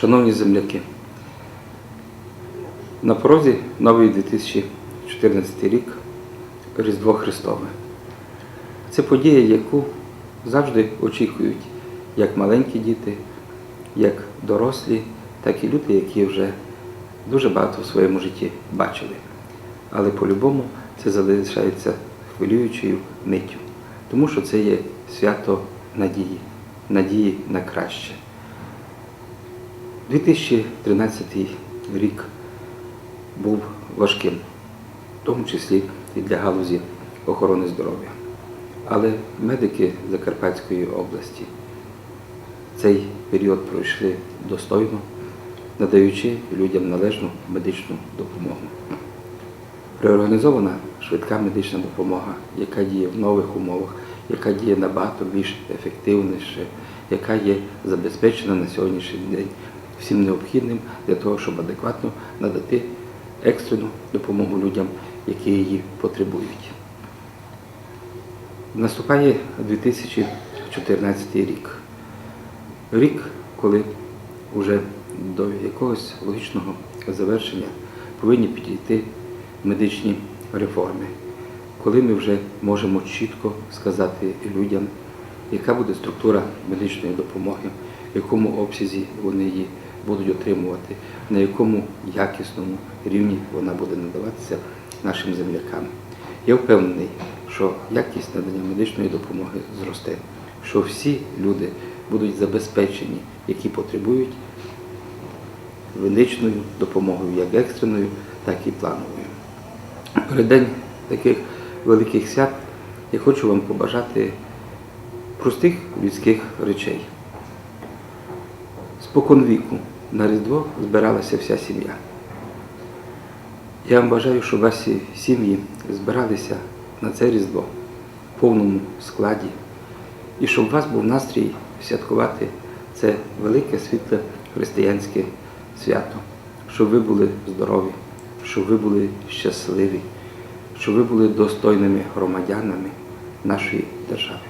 Шановні земляки, на порозі новий 2014 рік Різдво Христове. Це подія, яку завжди очікують як маленькі діти, як дорослі, так і люди, які вже дуже багато в своєму житті бачили. Але по-любому це залишається хвилюючою миттю, тому що це є свято надії, надії на краще. 2013 рік був важким, в тому числі і для галузі охорони здоров'я. Але медики Закарпатської області цей період пройшли достойно, надаючи людям належну медичну допомогу. Реорганізована швидка медична допомога, яка діє в нових умовах, яка діє набагато більш ефективніше, яка є забезпечена на сьогоднішній день всім необхідним для того, щоб адекватно надати екстрену допомогу людям, які її потребують. Наступає 2014 рік. Рік, коли вже до якогось логічного завершення повинні підійти медичні реформи, коли ми вже можемо чітко сказати людям, яка буде структура медичної допомоги, в якому обсязі вони її будуть отримувати, на якому якісному рівні вона буде надаватися нашим землякам. Я впевнений, що якість надання медичної допомоги зросте, що всі люди будуть забезпечені, які потребують медичною допомогою, як екстреною, так і плановою. Перед день таких великих свят я хочу вам побажати простих людських речей. Спокон віку на Різдво збиралася вся сім'я. Я вам бажаю, щоб ваші сім'ї збиралися на це Різдво в повному складі, і щоб у вас був настрій святкувати це велике світле християнське свято, щоб ви були здорові, щоб ви були щасливі, щоб ви були достойними громадянами нашої держави.